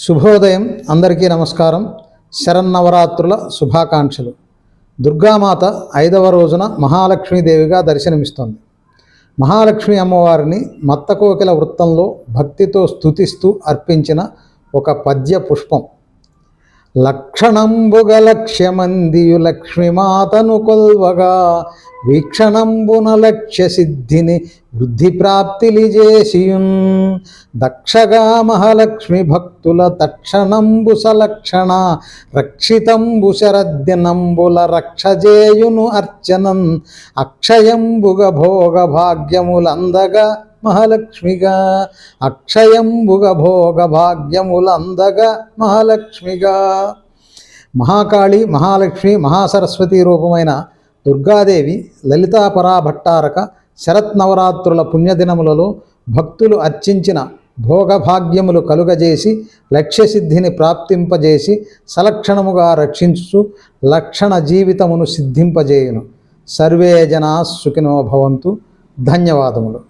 శుభోదయం. అందరికీ నమస్కారం. శరన్నవరాత్రుల శుభాకాంక్షలు. దుర్గామాత ఐదవ రోజున మహాలక్ష్మీదేవిగా దర్శనమిస్తుంది. మహాలక్ష్మి అమ్మవారిని మత్తకోకిల వృత్తంలో భక్తితో స్తుతిస్తూ అర్పించిన ఒక పద్య పుష్పం. లక్షణంబుగ లక్ష్యమందియు లక్ష్మీమాతను కొల్వగా వీక్షణంబున లక్ష్య సిద్ధిని వృద్ధి ప్రాప్తిలి దక్షగా మహాలక్ష్మి భక్తుల తక్షణంబు సలక్షణ రక్షితంబు శరద్యనంబుల రక్షజేయును అర్చనన్ అక్షయంబుగ భోగ భాగ్యములందగా మహాలక్ష్మిగా అక్షయంబుగ భోగ భాగ్యములందగా మహాలక్ష్మిగా. మహాకాళి మహాలక్ష్మి మహాసరస్వతి రూపమైన దుర్గాదేవి లలితాపరాభట్టారక శరత్ నవరాత్రుల పుణ్యదినములలో భక్తులు అర్చించిన భోగభాగ్యములు కలుగజేసి లక్ష్యసిద్ధిని ప్రాప్తింపజేసి సలక్షణముగా రక్షించు లక్షణ జీవితమును సిద్ధింపజేయును. సర్వే జనా సుఖినో భవంతు. ధన్యవాదములు.